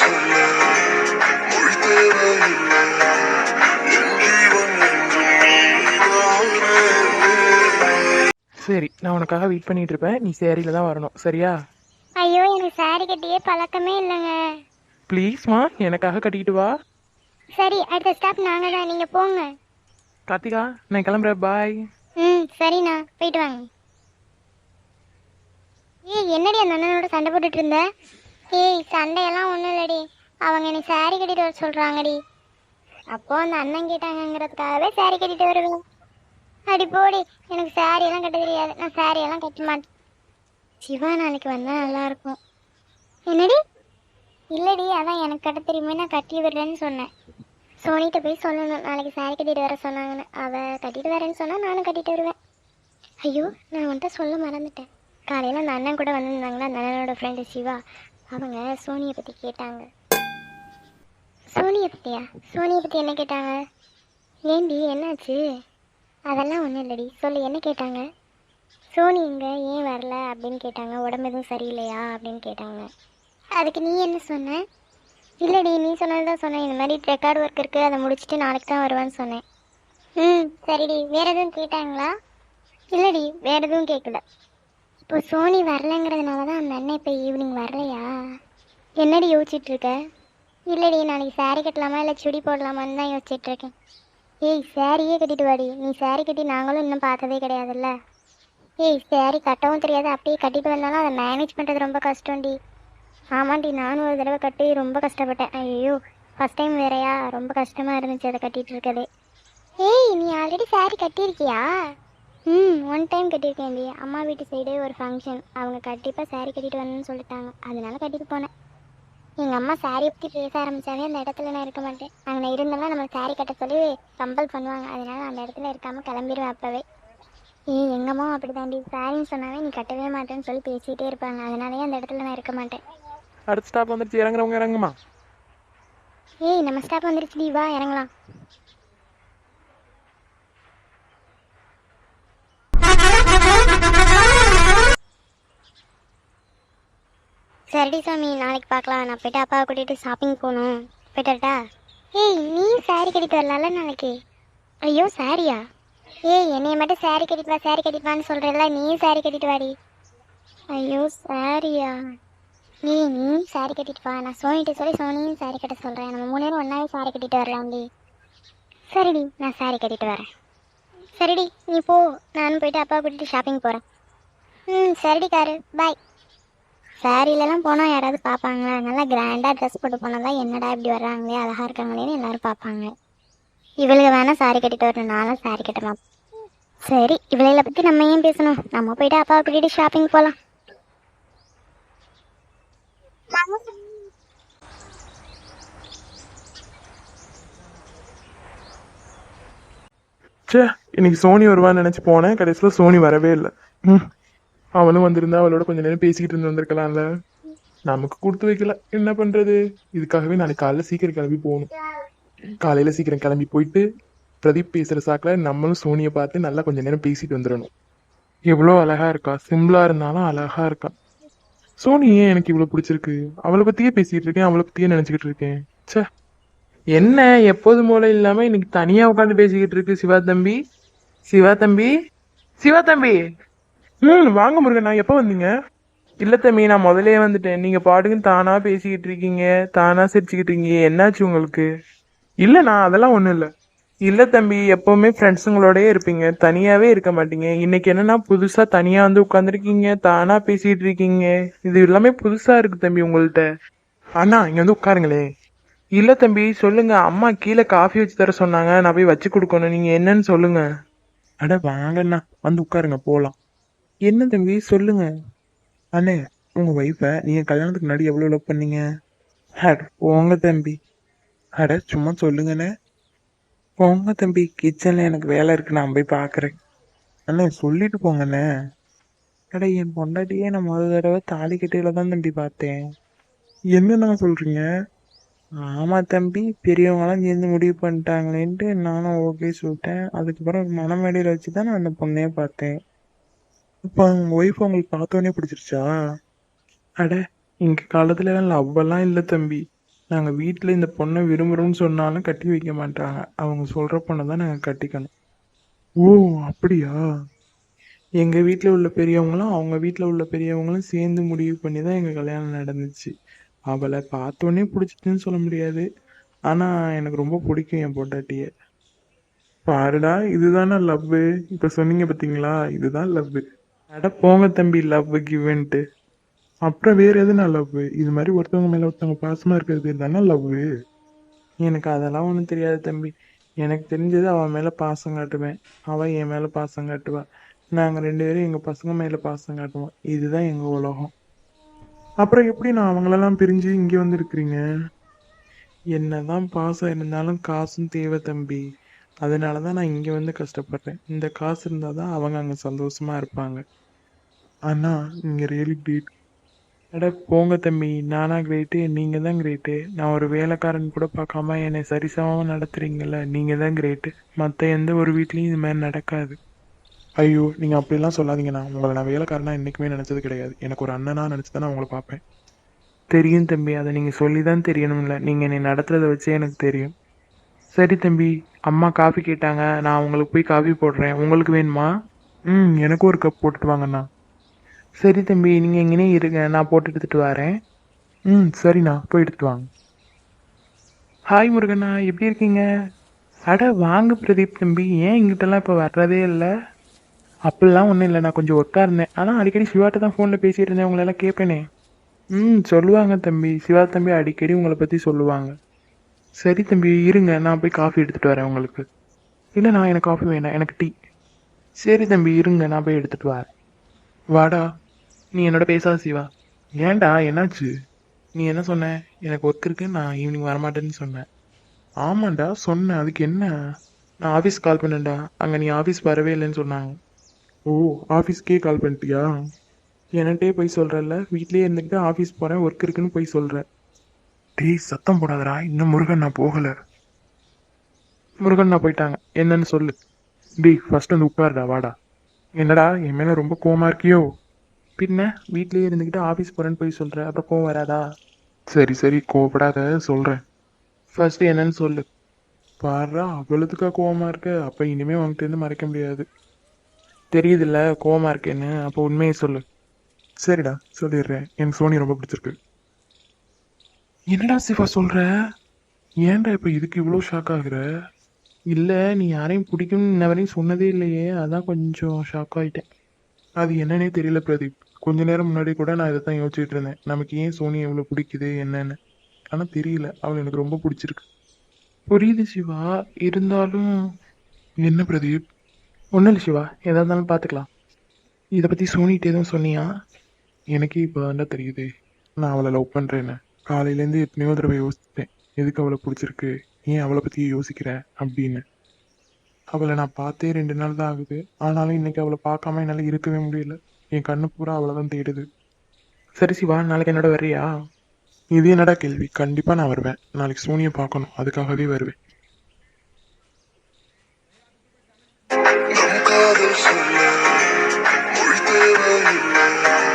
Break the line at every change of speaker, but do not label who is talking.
சொல்ல மொழி தேவையில்லை என் ஜீவன் என்றும் நீதானே
சரி நான் உனக்காக வெயிட் பண்ணிட்டு இருப்பேன். நீ சேரீல தான் வரணும். சரியா?
ஐயோ எனக்கு saree கட்டியே பழக்கமே இல்லைங்க.
ப்ளீஸ்மா எனக்காக கட்டிக்கிட்டு வா.
சரி அடுத்த ஸ்டாப் நாங்கள் தான். நீங்கள் போங்க.
கார்த்திகா நான் கிளம்புறேன். பாய்
ம் சரிண்ணா. போயிட்டு வாங்க. ஏய் என்னடி அந்த அண்ணனோட சண்டை போட்டுட்டு இருந்த? ஏய் சண்டையெல்லாம் ஒன்றும் இல்லடி. அவங்க என்னை சாரி கட்டிட்டு வர சொல்கிறாங்கடி அப்போ அந்த அண்ணன் கேட்டாங்கங்கிறதுக்காகவே சாரி கட்டிட்டு வருவேன். அடி போடி எனக்கு சாரியெல்லாம் எல்லாம் கட்ட தெரியாது. நான் சாரியெல்லாம் எல்லாம் கட்ட மாட்டேன். சிவா நாளைக்கு வந்தால் நல்லாயிருக்கும். என்னடி? இல்லடி அதான் எனக்கு கட்ட தெரியுமே நான் கட்டி விடுறேன்னு சொன்னேன். சோனிகிட்ட போய் சொல்லணும் நாளைக்கு சாரி கட்டிட்டு வர சொன்னாங்கன்னு. அவள் கட்டிட்டு வரேன்னு சொன்னால் நானும் கட்டிட்டு வருவேன். ஐயோ நான் உன்கிட்ட சொல்ல மறந்துட்டேன். காலையில் அந்த அண்ணன் கூட வந்திருந்தாங்களா? அந்த அண்ணனோட ஃப்ரெண்டு சிவா. அவங்க சோனியை பற்றி கேட்டாங்க. சோனியை பற்றியா சோனியை பற்றி என்ன கேட்டாங்க? ஏண்டி என்னாச்சு? அதெல்லாம் ஒன்றும் இல்லடி சொல்லு என்ன கேட்டாங்க? சோனி இங்கே ஏன் வரல அப்படின்னு கேட்டாங்க உடம்பு எதுவும் சரியில்லையா அப்படின்னு கேட்டாங்க. அதுக்கு நீ என்ன சொன்ன? இல்லடி நீ சொன்னது தான் சொன்னேன். இந்த மாதிரி ரெக்கார்டு ஒர்க் இருக்குது அதை முடிச்சுட்டு நாளைக்கு தான் வருவான்னு சொன்னேன். ம் சரிடி. வேறு எதுவும் கேட்டாங்களா? இல்லடி வேறு எதுவும் கேட்கல இப்போ சோனி வரலங்கிறதுனால தான் அந்த அண்ணன் இப்போ ஈவினிங் வரலையா? என்னடி யோசிச்சுட்டு இல்லைடி நாளைக்கு சாரீ கட்டலாமா இல்லை சுடி போடலாமான்னு தான் யோசிச்சுட்டு இருக்கேன் ஏய் சாரியே கட்டிட்டு வாடி. நீ சாரீ கட்டி நாங்களும் இன்னும் பார்த்ததே கிடையாதுல்ல. ஏய் saree கட்டவும் தெரியாது. அப்படியே கட்டிட்டு வந்தாலும் அதை மேனேஜ் பண்ணுறது ரொம்ப கஷ்டம்டி. ஆமாண்டி நானும் ஒரு தடவை கட்டி ரொம்ப கஷ்டப்பட்டேன். ஐயோ ஃபஸ்ட் டைம் வேறையா? ரொம்ப கஷ்டமாக இருந்துச்சு அதை கட்டிகிட்டு இருக்கதே ஏய் நீ ஆல்ரெடி saree கட்டியிருக்கியா? ம் ஒன் டைம் கட்டியிருக்கேன்டி அம்மா வீட்டு சைடே ஒரு ஃபங்க்ஷன் அவங்க கண்டிப்பாக saree கட்டிட்டு வரணும்னு சொல்லிட்டாங்க. அதனால கட்டிட்டு போனேன். எங்கள் அம்மா saree பற்றி பேச ஆரம்பித்தாவே அந்த இடத்துல நான் இருக்க மாட்டேன். அங்கே இருந்தேன்னா நம்ம saree கட்ட சொல்லி கம்பல் பண்ணுவாங்க. அதனால அந்த இடத்துல இருக்காமல் கிளம்பிடுவேன் அப்போவே. ஏய் எங்கள் அம்மா அப்படி தாண்டி சாரின்னு சொன்னாவே நீ கட்டவே மாட்டேன்னு சொல்லி பேசிகிட்டே இருப்பாங்க. அதனாலேயே அந்த இடத்துல நான் இருக்க மாட்டேன்.
அடுத்த ஸ்டாப் வந்துருச்சு. இறங்குறவங்க இறங்குமா?
ஏய் நம்ம ஸ்டாப் வந்துருச்சு வா இறங்கலாம். சரிடி சாமி நாளைக்கு பார்க்கலாம். நான் போயிட்டு அப்பாவை கூட்டிகிட்டு ஷாப்பிங் போகணும். போயிட்டா ஏய் நீ சாரி கட்டிட்டு வரலாம்ல நாளைக்கு. ஐயோ சாரியா ஏய் என்னைய மட்டும் சாரி கட்டிட்டு வா கட்டிப்பான்னு கட்டிட்டு நீ சொல்கிறல்ல கட்டிட்டு வாடி. ஐயோ சாரியா நீ நீ சாரி கட்டிட்டு வா. நான் சோனிட்டு சொல்லி சோனியும் சாரி கட்ட சொல்கிறேன் நம்ம மூணு பேரும் ஒன்றாவே சாரி கட்டிட்டு வரலாம்டி. சரிடி நான் சாரி கட்டிட்டு வரேன். சரிடி நீ போ. நானும் போயிட்டு அப்பா கூட்டிட்டு ஷாப்பிங் போகிறேன் ம் சரிடி காரு. பாய் சாரிலலாம் போனால் யாராவது பார்ப்பாங்களா நல்லா கிராண்டாக ட்ரெஸ் போட்டு போனால் தான் என்னடா இப்படி வர்றாங்களே அழகாக இருக்காங்களேன்னு எல்லாரும் பார்ப்பாங்க இவளுக்கு வேணால் சாரி கட்டிட்டு வரணும் நானும் சாரி கட்டலாம் சரி இவளைகளை பற்றி நம்ம ஏன் பேசணும்? நம்ம போயிட்டு அப்பாவை கூட்டிட்டு ஷாப்பிங் போகலாம்
ச்சே இன்னைக்கு சோனி வருவான்னு நினச்சி போனேன். கடைசியில் சோனி வரவே இல்லை. ம். அவனும் வந்திருந்தா அவளோட கொஞ்ச நேரம் பேசிக்கிட்டு இருந்து வந்திருக்கலாம்ல. நமக்கு கொடுத்து வைக்கல. என்ன பண்ணுறது இதுக்காகவே நாளைக்கு காலையில் சீக்கிரம் கிளம்பி போகணும். காலையில் சீக்கிரம் கிளம்பி போயிட்டு பிரதீப் பேசுகிற சாக்கில் நம்மளும் சோனியை பார்த்து நல்லா கொஞ்ச நேரம் பேசிட்டு வந்துடணும். எவ்வளோ அழகா இருக்கா. சிம்பிளாக இருந்தாலும் அழகா இருக்கா. சோனி ஏன் எனக்கு இவ்வளோ பிடிச்சிருக்கு? அவளை பற்றியே பேசிக்கிட்டு இருக்கேன். அவளை பற்றியே நினச்சிக்கிட்டு இருக்கேன். சே என்ன? எப்போதும் போல இல்லாம இன்னைக்கு தனியா உட்காந்து பேசிக்கிட்டு இருக்கு சிவா தம்பி. சிவா தம்பி. சிவா தம்பி. ம் வாங்க முருகன் நான் எப்போ வந்தீங்க? இல்ல தம்பி நான் முதல்லயே வந்துட்டேன். நீங்க பாட்டுக்குன்னு தானா பேசிக்கிட்டு இருக்கீங்க தானா சிரிச்சுக்கிட்டு இருக்கீங்க. என்னாச்சு உங்களுக்கு? இல்ல நான் அதெல்லாம் ஒண்ணும் இல்ல. இல்ல தம்பி எப்பவுமே ஃப்ரெண்ட்ஸுங்களோடயே இருப்பீங்க. தனியாவே இருக்க மாட்டீங்க. இன்னைக்கு என்னன்னா புதுசா தனியா வந்து உட்காந்துருக்கீங்க தானா பேசிட்டு இருக்கீங்க. இது எல்லாமே புதுசா இருக்கு தம்பி உங்கள்ட்ட. அண்ணா இங்க வந்து உட்காருங்களே. இல்ல தம்பி சொல்லுங்க. அம்மா கீழே காஃபி வச்சு தர சொன்னாங்க. நான் போய் வச்சு கொடுக்கணும். நீங்க என்னன்னு சொல்லுங்க. அட வாங்கண்ணா. வந்து உட்காருங்க போலாம். என்ன தம்பி? சொல்லுங்க. அண்ணே உங்க ஒய்ஃபை நீங்க கல்யாணத்துக்கு முன்னாடி எவ்வளவு லவ் பண்ணீங்க? அட போங்க தம்பி. அட சும்மா சொல்லுங்கண்ணே. போங்க தம்பி கிச்சன்ல எனக்கு வேலை இருக்கு நான் போய் பார்க்குறேன் அண்ணே சொல்லிட்டு போங்கண்ணே. அட என் பொண்டாட்டியே நான் முதல் தடவை தாலி தான் தம்பி பார்த்தேன். என்னண்ணா சொல்றீங்க? ஆமாம் தம்பி பெரியவங்களாம் சேர்ந்து முடிவு பண்ணிட்டாங்களேன்ட்டு நானும் ஓகே சொல்லிட்டேன். அதுக்கப்புறம் மனமேடையில் வச்சு தான் நான் அந்த பொண்ணையே பார்த்தேன். இப்போ உங்க ஒய்ஃப் உங்களுக்கு பார்த்தோன்னே பிடிச்சிருச்சா? அட இங்க காலத்துல லவ்வெல்லாம் இல்லை தம்பி. நாங்கள் வீட்டில் இந்த பொண்ணை விரும்புகிறோம்னு சொன்னாலும் கட்டி வைக்க மாட்டாங்க. அவங்க சொல்கிற பொண்ணை தான் நாங்கள் கட்டிக்கணும். ஓ அப்படியா? எங்கள் வீட்டில் உள்ள பெரியவங்களும் அவங்க வீட்டில் உள்ள பெரியவங்களும் சேர்ந்து முடிவு பண்ணி தான் எங்கள் கல்யாணம் நடந்துச்சு. அவளை பார்த்தோன்னே பிடிச்சிட்டுன்னு சொல்ல முடியாது. ஆனால் எனக்கு ரொம்ப பிடிக்கும் என் பொண்டாட்டியை. பாருடா இதுதானே லவ்வு இப்போ சொன்னீங்க பார்த்தீங்களா இதுதான் லவ்வு அட போங்க தம்பி லவ் கிவன்ட்டு அப்புறம் வேற எதுனா லவ் இது மாதிரி ஒருத்தவங்க மேலே ஒருத்தவங்க பாசமாக இருக்கிறது தானே லவ்வு எனக்கு அதெல்லாம் ஒன்றும் தெரியாது தம்பி. எனக்கு தெரிஞ்சது அவன் மேலே பாசம் காட்டுவேன். அவள் என் மேலே பாசம் காட்டுவா. நாங்கள் ரெண்டு பேரும் எங்கள் பசங்க மேலே பாசம் காட்டுவோம். இதுதான் எங்கள் உலகம். அப்புறம் எப்படி நான் அவங்களெல்லாம் பிரிஞ்சு இங்கே வந்துருக்குறீங்க? என்னதான் பாசம் இருந்தாலும் காசும் தேவை தம்பி. அதனால தான் நான் இங்கே வந்து கஷ்டப்படுறேன். இந்த காசு இருந்தால் தான் அவங்க அங்கே சந்தோஷமாக இருப்பாங்க. அண்ணா நீங்கள் ரியலி கிரேட் அட போங்க தம்பி. நானா கிரேட்டு நீங்கள் தான் கிரேட்டு நான் ஒரு வேலைக்காரன் கூட பார்க்காம என்னை சரிசமமாக நடத்துகிறீங்கள நீங்கள் தான் கிரேட்டு மற்ற எந்த ஒரு வீட்லேயும் இது மாதிரி நடக்காது. ஐயோ நீங்கள் அப்படிலாம் சொல்லாதீங்கண்ணா. உங்களை நான் வேலைக்காரனாக என்றைக்குமே நினச்சது கிடையாது. எனக்கு ஒரு அண்ணனாக நினச்சி தான் நான் உங்களை பார்ப்பேன். தெரியும் தம்பி. அதை நீங்கள் சொல்லி தான் தெரியணும்ல. நீங்கள் என்னை நடத்துறதை வச்சே எனக்கு தெரியும். சரி தம்பி அம்மா காஃபி கேட்டாங்க. நான் உங்களுக்கு போய் காஃபி போடுறேன். உங்களுக்கு வேணுமா? ம் எனக்கும் ஒரு கப் போட்டுட்டு வாங்கண்ணா. சரி தம்பி நீங்கள் எங்கேனே இருங்க. நான் போட்டு எடுத்துகிட்டு வரேன். ம் சரிண்ணா. போய் எடுத்துட்டு வாங்க. ஹாய் முருகண்ணா எப்படி இருக்கீங்க? அட வாங்க பிரதீப் தம்பி. ஏன் இங்கிட்டலாம் இப்போ வர்றதே இல்லை? அப்படிலாம் ஒன்றும் இல்லை. நான் கொஞ்சம் ஒர்க்காக இருந்தேன். ஆனால் அடிக்கடி சிவாட்ட தான் ஃபோனில் பேசிகிட்டு இருந்தேன். உங்களெல்லாம் கேட்பேனே ம் சொல்லுவாங்க தம்பி. சிவா தம்பி அடிக்கடி உங்களை பற்றி சொல்லுவாங்க. சரி தம்பி இருங்க. நான் போய் காஃபி எடுத்துகிட்டு வரேன் உங்களுக்கு. இல்லை நான் எனக்கு காஃபி வேணாம். எனக்கு டீ சரி தம்பி இருங்க. நான் போய் எடுத்துகிட்டு வரேன். வாடா. நீ என்னோட பேசாத சிவா ஏன்டா? என்னாச்சு? நீ என்ன சொன்ன? எனக்கு ஒர்க் இருக்கு. நான் ஈவினிங் வரமாட்டேன்னு சொன்னேன். ஆமாண்டா சொன்னேன். அதுக்கு என்ன? நான் ஆஃபீஸ் கால் பண்ணேன்டா. அங்கே நீ ஆஃபீஸ் வரவே இல்லைன்னு சொன்னாங்க. ஓ ஆஃபீஸ்க்கே கால் பண்ணிட்டியா? என்கிட்டே போய் சொல்கிறல்ல வீட்லேயே இருந்துக்கிட்டு ஆஃபீஸ் போகிறேன் ஒர்க் இருக்குன்னு போய் சொல்கிறேன் டேய் சத்தம் போடாதடா. இன்னும் முருகன் நான் போகலை. முருகன் நான் போயிட்டாங்க. என்னன்னு சொல்லு. டேய் ஃபர்ஸ்ட் வந்து உட்காருடா வாடா. என்னடா என் மேலே ரொம்ப கோமா இருக்கியோ? பின்ன வீட்லயே இருந்துக்கிட்டு ஆஃபீஸ் போகிறேன்னு போய் சொல்கிறேன் அப்புறம் கோவம் வராதா? சரி சரி கோவப்படாத சொல்கிறேன் ஃபர்ஸ்ட் என்னன்னு சொல்லு. பாருடா அவ்வளோத்துக்கா கோவமா இருக்க. அப்போ இனிமே உன்கிட்ட இருந்து மறைக்க முடியாது. தெரியுதுல்ல கோவமா இருக்கேன்னு. அப்போ உண்மையை சொல்லு. சரிடா சொல்லிடுறேன். எனக்கு சோனி ரொம்ப பிடிச்சிருக்கு. என்னடா சிவா சொல்ற? ஏன்டா இப்போ இதுக்கு இவ்வளோ ஷாக் ஆகுற? இல்லை நீ யாரையும் பிடிக்கும்னு இன்ன வரையும் சொன்னதே இல்லையே. அதான் கொஞ்சம் ஷாக் ஆகிட்டேன் அது என்னன்னே தெரியல பிரதீப். கொஞ்ச நேரம் முன்னாடி கூட நான் இதை தான் யோசிச்சுட்டு இருந்தேன். நமக்கு ஏன் சோனி எவ்வளோ பிடிக்குது என்னன்னு. ஆனால் தெரியல. அவள் எனக்கு ரொம்ப பிடிச்சிருக்கு. புரியுது சிவா. இருந்தாலும் என்ன பிரதீப்? ஒன்றும் இல்லை சிவா. எதாக இருந்தாலும் பார்த்துக்கலாம் இதை பற்றி சோனிகிட்டே எதுவும் சொன்னியா? எனக்கு இப்போ தான் தெரியுது. நான் அவளை லவ் பண்ணுறேன்னு காலையிலேருந்து எத்தனையோ தடவை யோசித்தேன். எதுக்கு அவளை பிடிச்சிருக்கு? ஏன் அவளை பற்றி யோசிக்கிற? அப்படின்னு. அவளை நான் பார்த்தே ரெண்டு நாள் தான் ஆகுது. ஆனாலும் இன்றைக்கி அவளை பார்க்காம என்னால் இருக்கவே முடியல. என் கண்ணு பூரா அவளை தான் தேடுது. சரி சிவா நாளைக்கு என்னோட வர்றியா? இது என்னடா கேள்வி? கண்டிப்பாக நான் வருவேன். நாளைக்கு சோனியை பார்க்கணும். அதுக்காகவே வருவேன். காதல் சொல்ல மொழி தேவையில்லை.